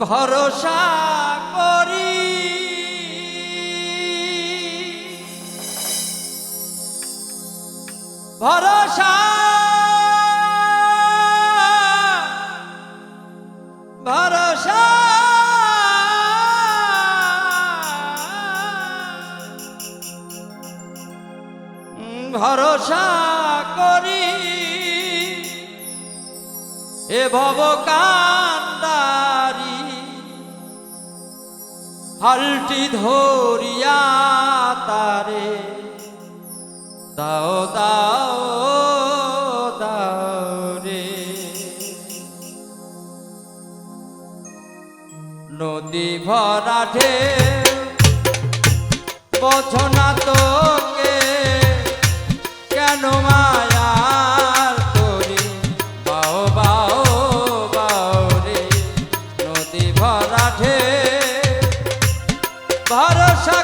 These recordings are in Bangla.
ভরসা করি। ভরসা ভরসা করি। এ ভবকা হালটি ধরিয়া তারে। দাও দাও দাও রে। নদী ভরা ঢেউ বোঝনা তোকে, কেন মায়ার করি? বাও বাও বাও রে, নদী ভরা ঢেউ। ভরসা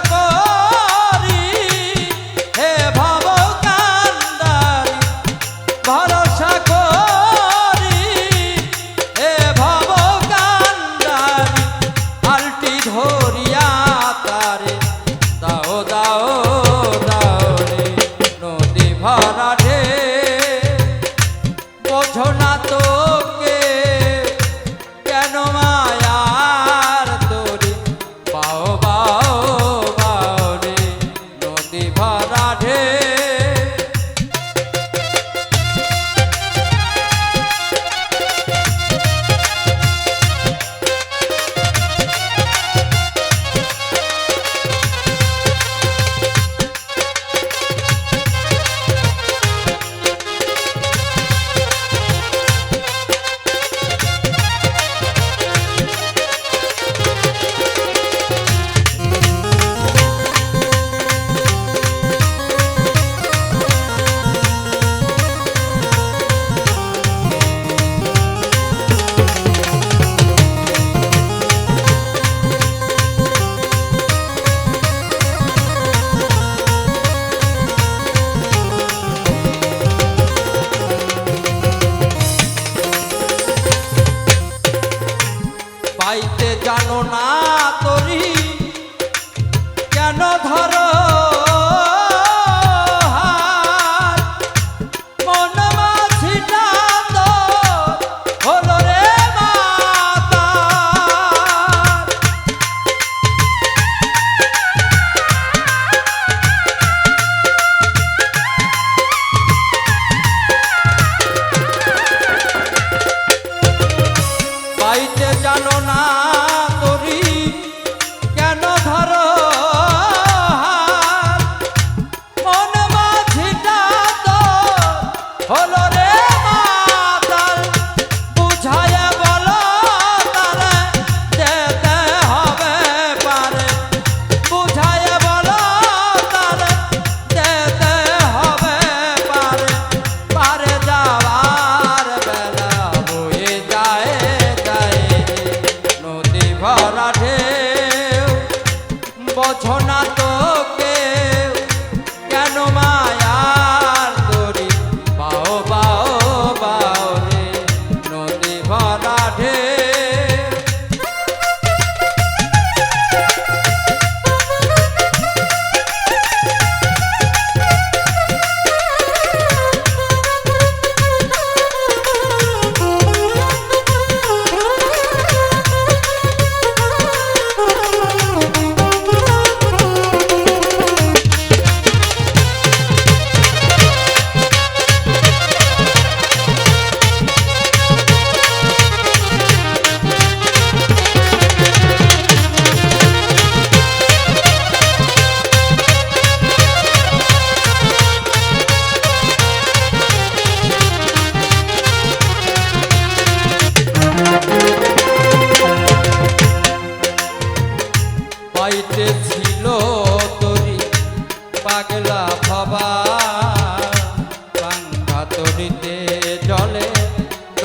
chamar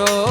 oro.